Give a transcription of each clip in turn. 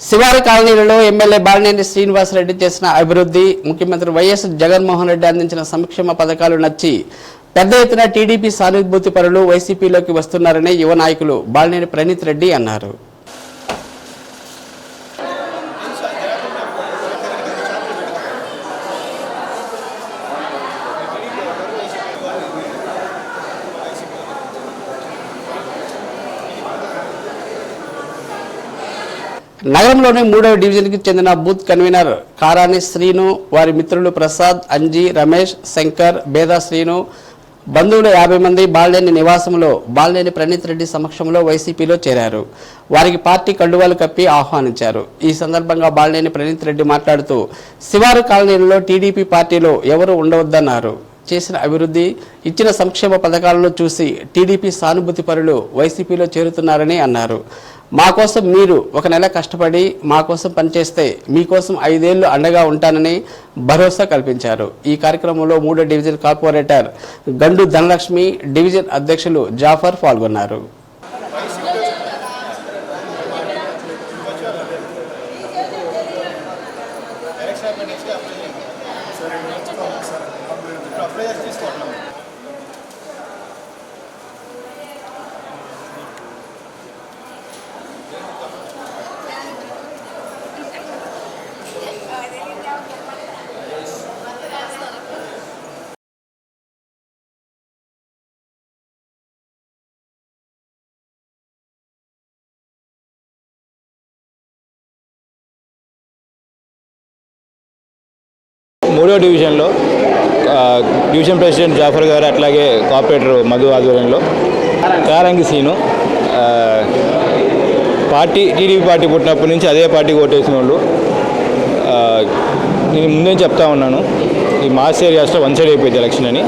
శివారి కాలనీలలో ఎమ్మెల్యే బాలినేని శ్రీనివాసరెడ్డి చేసిన అభివృద్ధి ముఖ్యమంత్రి వైఎస్ జగన్మోహన్ రెడ్డి అందించిన సంక్షేమ పథకాలు నచ్చి పెద్ద ఎత్తున టీడీపీ సానుభూతి పరులు వైసీపీలోకి వస్తున్నారని యువ నాయకులు బాలినేని ప్రణీత్ రెడ్డి అన్నారు. నగరంలోని మూడవ డివిజన్కి చెందిన బూత్ కన్వీనర్ కారాని శ్రీను వారి మిత్రులు ప్రసాద్ అంజీ రమేష్ శంకర్ బేదా శ్రీను బంధువులు యాభై మంది బాలినేని నివాసంలో బాలినేని ప్రణీత్ రెడ్డి సమక్షంలో వైసీపీలో చేరారు. వారికి పార్టీ కండువాలు కప్పి ఆహ్వానించారు. ఈ సందర్భంగా బాలినేని ప్రణీత్ రెడ్డి మాట్లాడుతూ శివారు కాలనీలలో టీడీపీ పార్టీలో ఎవరు ఉండవద్దన్నారు. చేసిన అభివృద్ధి ఇచ్చిన సంక్షేమ పథకాలను చూసి టీడీపీ సానుభూతి పరులు వైసీపీలో చేరుతున్నారని అన్నారు. మా కోసం మీరు ఒక నెల కష్టపడి మా కోసం పనిచేస్తే మీకోసం ఐదేళ్ళు అండగా ఉంటానని భరోసా కల్పించారు. ఈ కార్యక్రమంలో మూడో డివిజన్ కార్పొరేటర్ గండు ధనలక్ష్మి డివిజన్ అధ్యక్షులు జాఫర్ పాల్గొన్నారు. మూడో డివిజన్లో డివిజన్ ప్రెసిడెంట్ జాఫర్ గారు అట్లాగే కార్పొరేటర్ మధు ఆధ్వర్యంలో. కారంగి సీను పార్టీ టీడీపీ పార్టీ పుట్టినప్పటి నుంచి అదే పార్టీకి ఓటేసిన వాళ్ళు నేను ముందే చెప్తా ఉన్నాను ఈ మాస్ ఏరియాస్లో వన్ సైడ్ అయిపోయింది ఎలక్షన్ అని.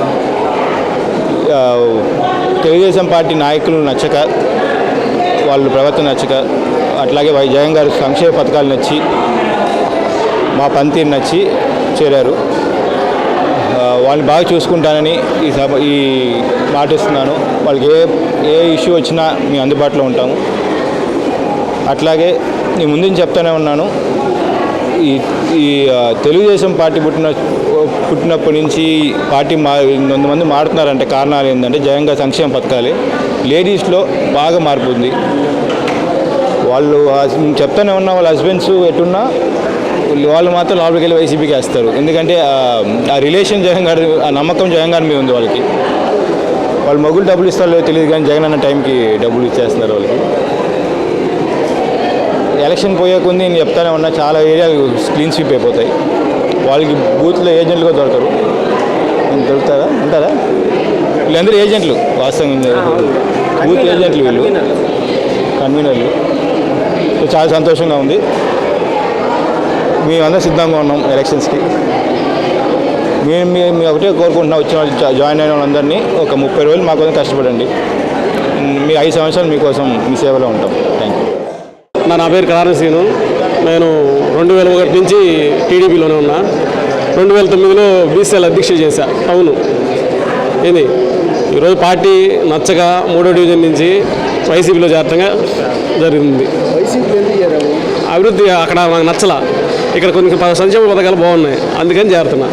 తెలుగుదేశం పార్టీ నాయకులు నచ్చక వాళ్ళు ప్రవర్తన నచ్చక అట్లాగే వై జగన్ గారు సంక్షేమ పథకాలు నచ్చి మా పనితీరు నచ్చి చేరారు. వాళ్ళని బాగా చూసుకుంటానని ఈ సభ ఈ మాట ఇస్తున్నాను. వాళ్ళకి ఏ ఏ ఇష్యూ వచ్చినా మేము అందుబాటులో ఉంటాము. అట్లాగే నేను ముందు చెప్తానే ఉన్నాను. ఈ ఈ తెలుగుదేశం పార్టీ పుట్టిన పుట్టినప్పటి నుంచి పార్టీ మా కొంతమంది మారుతున్నారంటే. కారణాలు ఏంటంటే జగన్ గారి సంక్షేమ పథకాలే. లేడీస్లో బాగా మార్పు ఉంది. వాళ్ళు చెప్తానే ఉన్నా వాళ్ళ హస్బెండ్స్ ఎటున్నా వాళ్ళు మాత్రం లోపలికి వెళ్ళి వైసీపీకి వేస్తారు. ఎందుకంటే ఆ- రిలేషన్ జగన్ గారి ఆ నమ్మకం జగన్ గారి మీద ఉంది వాళ్ళకి. వాళ్ళు మొగులు డబ్బులు ఇస్తారో తెలియదు కానీ జగన్ అన్న టైంకి డబ్బులు ఇచ్చేస్తున్నారు వాళ్ళకి. ఎలక్షన్ పోయే కొంది నేను చెప్తానే ఉన్నా చాలా ఏరియాలు క్లీన్ స్వీప్ అయిపోతాయి. వాళ్ళకి బూత్లో ఏజెంట్లుగా దొరకరు. నేను దొరుకుతారా? ఉంటారా? వీళ్ళందరూ ఏజెంట్లు వాస్తవంగా బూత్ ఏజెంట్లు వీళ్ళు. కన్వీనర్లు సో చాలా సంతోషంగా ఉంది. మేమందరం సిద్ధంగా ఉన్నాం ఎలక్షన్స్కి. మేము మీ- మీ ఒకటే కోరుకుంటున్నా వచ్చిన జాయిన్ అయిన వాళ్ళందరినీ ఒక ముప్పై రోజులు మా కోసం కష్టపడండి. మీ ఐదు సంవత్సరాలు మీకోసం మీ సేవలో ఉంటాం. థ్యాంక్ యూ నా పేరు కరారి శ్రీను. నేను రెండు వేల ఒకటి నుంచి టీడీపీలోనే ఉన్నా. రెండు వేల తొమ్మిదిలో బీసీఎల్ అధ్యక్ష చేశా. అవును. ఏంది? ఈరోజు పార్టీ నచ్చగా మూడో డివిజన్ నుంచి వైసీపీలో చేరటంగా జరిగింది. అభివృద్ధి అక్కడ నాకు నచ్చలా. ఇక్కడ కొన్ని సంక్షేమ పథకాలు బాగున్నాయి. అందుకని చేరుతున్నా.